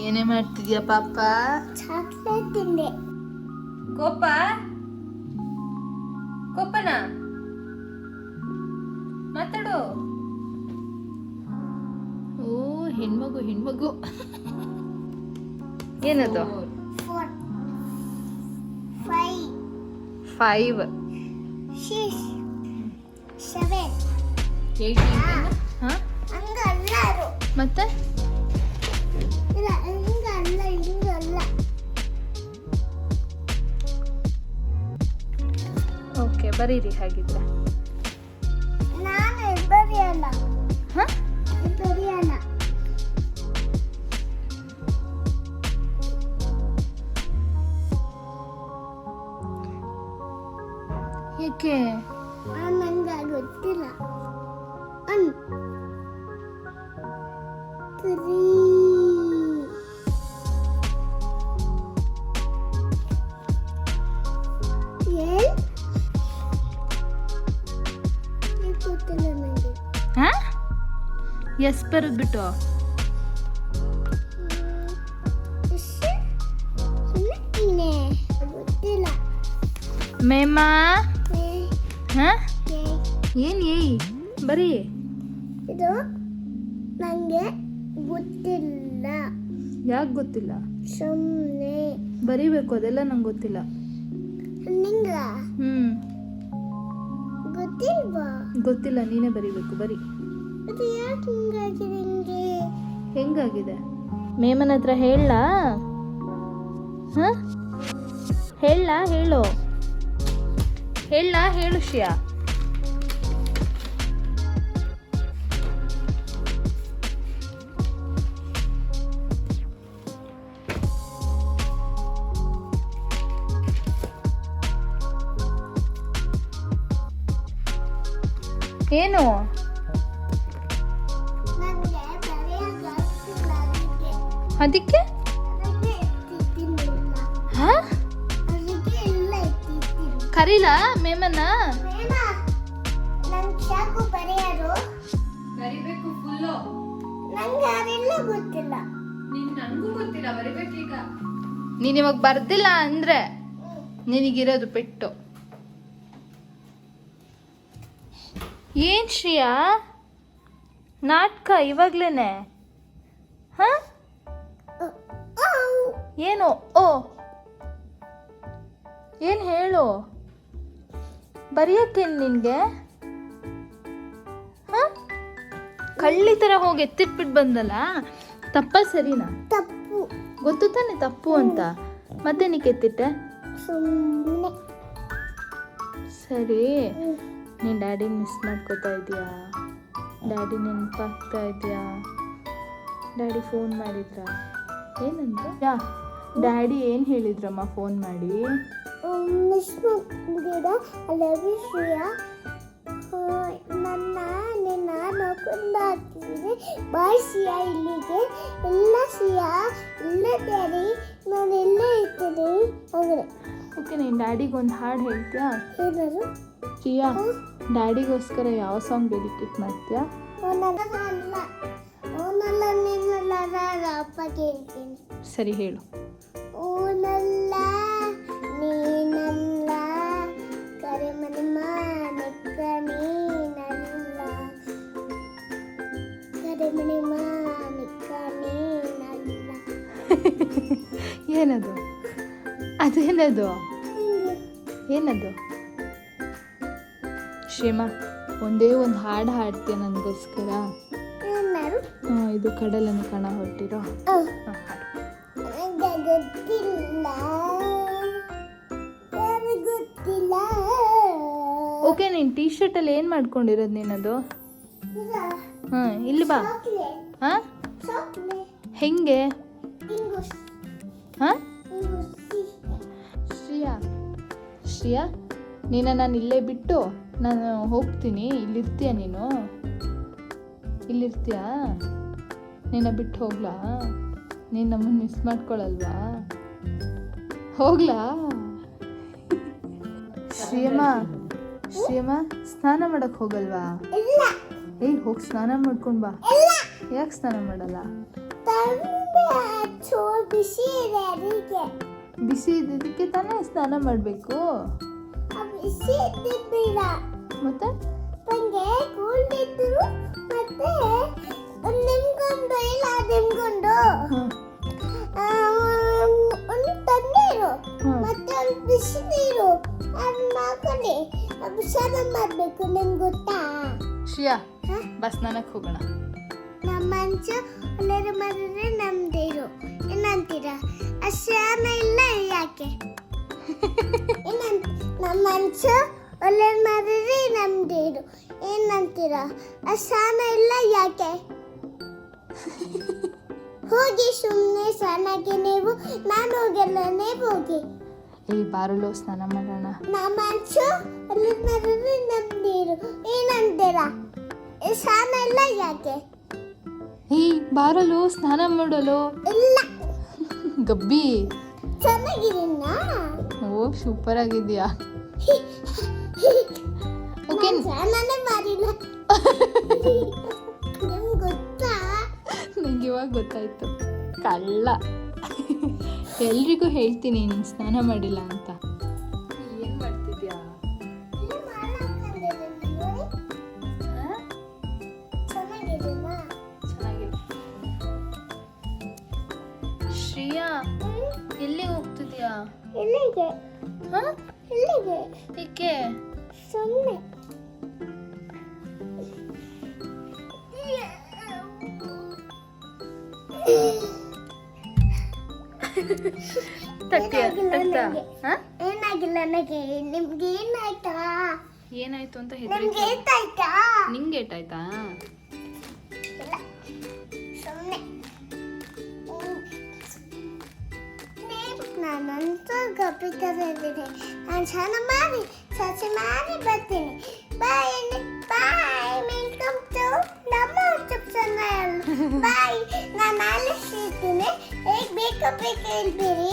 ಏನೇ ಮಾಡ್ತಿದ್ಯಾ ಪಾಪ? ಚಾಕ್ಲೇಟ್ ತಿಂದೆ. ಕೋಪ? ಕೋಪನ? ಮಾತಾಡು. ಓ ಹೆಣ್ಮಗು ಹೆಣ್ಮಗು. ಏನದು? Five five six seven eight ಮತ್ತೆ? ಬರೀರಿ ಹಾಗಿದ್ರೆ. ಏಕೆ? ನಂಗೆ ಗೊತ್ತಿಲ್ಲ. ಒನ್ ತ್ರೀ ಗೊತ್ತಿಲ್ಲ ನನಗೆ ಹಾ? ಎಸ್ ಬರೋದು ಬಿಟ್ಟು. ಗೊತ್ತಿಲ್ಲ. ಮೇಮಾ? ಹಾ? ಏನ್ ಏಯ್ ಬರೀ. ಇದು ನನಗೆ ಗೊತ್ತಿಲ್ಲ. ಯಾಕೆ ಗೊತ್ತಿಲ್ಲ? ಸುಮ್ಮನೆ ಬರೀಬೇಕು ಅದೆಲ್ಲ ನಂಗೆ ಗೊತ್ತಿಲ್ಲ. ಹ್ಞೂ ಗೊತ್ತಿಲ್ಲ ನೀನೇ ಬರಿಬೇಕು ಬರಿ. ಹೆಂಗಾಗಿದೆ ಮೇಮನ ಹತ್ರ ಹೇಳ ಹ? ಹೇಳ ಹೇಳು. ಹೇಳ ಹೇಳು ಶ್ರಿಯಾ. ಫುಲ್ಲು ಅದಕ್ಕೆ? ಕರೀಲ ಗೊತ್ತಿಲ್ಲ ನೀನ್ ನನಗೂ ಗೊತ್ತಿಲ್ಲ ಬರಿಬೇಕೀಗ. ನೀನ್ ಇವಾಗ ಬರ್ದಿಲ್ಲ ಅಂದ್ರೆ ನಿನಗಿರೋದು ಪೆಟ್ಟು ಏನ್ ಶ್ರೀಯಾ? ನಾಟಕ ಇವಾಗ್ಲೇ ಹಾಂ? ಏನು? ಓ. ಏನು ಹೇಳು? ಬರೆಯಕ್ಕೇನು ನಿನಗೆ? ಹಾಂ? ಕಳ್ಳಿ ಥರ ಹೋಗಿ ಎತ್ತಿಟ್ಬಿಟ್ಟು ಬಂದಲ್ಲ? ತಪ್ಪ ಸರಿನಾ? ತಪ್ಪು. ಗೊತ್ತು ತಾನೆ ತಪ್ಪು ಅಂತ? ಮತ್ತೆ ನೀಕೆ ಎತ್ತಿಟ್ಟೆ ಸರಿ. ನೀನ್ ಡ್ಯಾಡಿ ಮಿಸ್ ಮಾಡ್ಕೋತಾ ಇದೆಯಾ ಡ್ಯಾಡಿ ನೆನಪಾಗ್ತಾ ಇದೆಯಾ ಡ್ಯಾಡಿ ಫೋನ್ ಮಾಡಿದ್ರಾ? ಏನಂತ ಯಾ ಡ್ಯಾಡಿ ಏನು ಹೇಳಿದ್ರಮ್ಮ ಫೋನ್ ಮಾಡಿ? Miss I love you Shreya. ನನ್ನ ನಿನ್ನ ಹಾಕ್ತಿದ್ದೀನಿ ಬಾಯ್ ಸಿಯಾ ಇಲ್ಲಿಗೆ. ಎಲ್ಲ ಸಿಯಾ ಇಲ್ಲ ಡ್ಯಾಡಿ. ನಾನು ಎಲ್ಲೇ ಇರ್ತೀನಿ. ಅಂದರೆ ಓಕೆ ನೀನು ಡ್ಯಾಡಿಗೆ ಒಂದು ಹಾಡು ಹೇಳ್ತೀಯಾ? ಏನಾದ್ರು? ಚಿಯಾ ಡ್ಯಾಡಿಗೋಸ್ಕರ ಯಾವ ಸಾಂಗ್ ಡೆಡಿಕೇಟ್ ಮಾಡ್ತೀಯಾ? ಸರಿ ಹೇಳು. ಏನದು? ಅದೇನದು? ಏನದು? ಶ್ರೀಮಾ ಒಂದೇ ಒಂದು ಹಾಡು ಹಾಡ್ತೀಯ ನನಗೋಸ್ಕರ ಇದು ಕಡಲನ್ನು ಕಣ ಗೊತ್ತಿಲ್ಲ ಓಕೆ ನೀನು ಟೀ ಶರ್ಟಲ್ಲಿ ಏನು ಮಾಡ್ಕೊಂಡಿರೋದು ನೀನದು? ಹಾಂ ಇಲ್ಲಿ ಬಾ. ಹಾಂ? ಹೆಂಗೆ? ಹಾಂ? ಶ್ರೀಯಾ? ಶ್ರಿಯಾ? ನೀನ ನಾನು ಇಲ್ಲೇ ಬಿಟ್ಟು ನಾನು ಹೋಗ್ತೀನಿ, ಇಲ್ಲಿರ್ತೀಯ ನೀನು? ಇಲ್ಲಿರ್ತೀಯಾ? ನಿನ್ನ ಬಿಟ್ಟು ಹೋಗ್ಲಾ? ನೀನು ನಮ್ಮನ್ನು ಮಿಸ್ ಮಾಡ್ಕೊಳಲ್ವಾ? ಹೋಗ್ಲಾ? ಶ್ರೀಯಮ್ಮ ಶ್ರೀಯಮ್ಮ, ಸ್ನಾನ ಮಾಡಕ್ ಹೋಗಲ್ವಾ? ಏಯ್ ಹೋಗಿ ಸ್ನಾನ ಮಾಡ್ಕೊಂಡು ಬಾ. ಯಾಕೆ ಸ್ನಾನ ಮಾಡಲ್ಲ? ಬಿಸಿ ಇದ್ದಿದ್ದಕ್ಕೆ ತಾನೇ ಸ್ನಾನ ಮಾಡಬೇಕು? ಮತ್ತೆ? ನನಗೆ ಕೂಲ್ ಇದ್ರು ಮತ್ತೆ ನಿಮ್ಗೊಂದು ಇಲ್ಲ ನಿಮ್ಗೊಂದು. ಒಂದು ತಣ್ಣೀರು ಮತ್ತೆ ಒಂದು ಬಿಸಿ ನೀರು ಹಾಕೊಂಡು ಸ್ನಾನ ಮಾಡಬೇಕು ನಿಮ್ಗೆ ಗೊತ್ತಾ? ಶ್ರಿಯಾ ಬಸ್ ನನಗೆ ಹೋಗೋಣ. ನಮ್ಮ ಮನಸ್ಸು ಒಳ್ಳೆಯ ಮಾಡಿದ್ರೆ ನಮ್ದಿರು. ಏನಂತೀರಾ? ಸ್ನಾನ ಇಲ್ಲ ಯಾಕೆ? ಏನಂತ ನಮ್ಮ ಮಂಚು ಒಳ್ಳೆಯ ಮಾಡಿದ್ರೆ ನಮ್ದಿರು ಏನಂತೀರ ಆ ಸ್ನಾನ ಇಲ್ಲ ಯಾಕೆ? ಹೋಗಿ ಸುಮ್ಮನೆ ಸ್ನಾನಕ್ಕೆ ನೀವು ನಾನು ಹೋಗಲ್ಲ ನೀವು ಹೋಗಿ. ಏ ಬಾರಲು ಸ್ನಾನ ಮಾಡೋಣ. ನಮ್ಮ ಮಂಚು ಅಲ್ಲಿ ಮಾಡಿದ್ರೆ ಏನ್ ಏನಂತೀರಾ ಈ ಸ್ನಾನ ಇಲ್ಲ ಯಾಕೆ? ಏ ಬಾರಲು ಸ್ನಾನ ಮಾಡಲು. ಇಲ್ಲ. ಗಬ್ಬಿ. ಚೆನ್ನಾಗಿದ್ದೀನಾ? ಓ ಸೂಪರ್ ಆಗಿದ್ಯಾ ಓಕೆ. ನಾನೇ ಮಾಡಿಲ್ಲ. ನಿಮ್ಗೆ ಗೊತ್ತಾ? ನಂಗೆ ಇವಾಗ ಗೊತ್ತಾಯ್ತು. ಕಳ್ಳ. ಎಲ್ರಿಗೂ ಹೇಳ್ತೀನಿ ನೀನು ಸ್ನಾನ ಮಾಡಿಲ್ಲ ಅಂತ. ಏನು ಮಾಡ್ತಿದ್ಯಾ? ಶ್ರೇಯಾ ಹ್ಮ್. ಎಲ್ಲಿ ಹೋಗ್ತಿದ್ಯಾ? ಎಲ್ಲಿಗೆ? ಹಾ? ಎಲ್ಲಿಗೆ? ಏಕೆ? ಸುಮ್ಮನೆ ಏನಾಗಿಲ್ಲ ನನಗೆ? ನಿಮ್ಗೆ ಏನಾಯ್ತಾ? ಏನಾಯ್ತು ಅಂತ ನಿಮ್ಗೆ ಏಟಾಯ್ತಾ? ನಿಂಗೆ ಏಟಾಯ್ತಾ? ನಾನಂತೂ ಗಪ್ಪಿ ನಾನು ಸ್ನಾನ ಮಾಡಿ ಬರ್ತೀನಿ ಬಾಯ್ ಬಾಯ್ ವೆಲ್ಕಮ್ ಟು ನಮ್ಮ ಯೂಟ್ಯೂಬ್ ಚಾನಲ್ ಬಾಯ್ ನಾನು ನಾಳೆ ಸಿಗ್ತೀನಿ ಹೇಗೆ ಬೇಕು ಬೇಕು ಹೇಳ್ಬೇಡಿ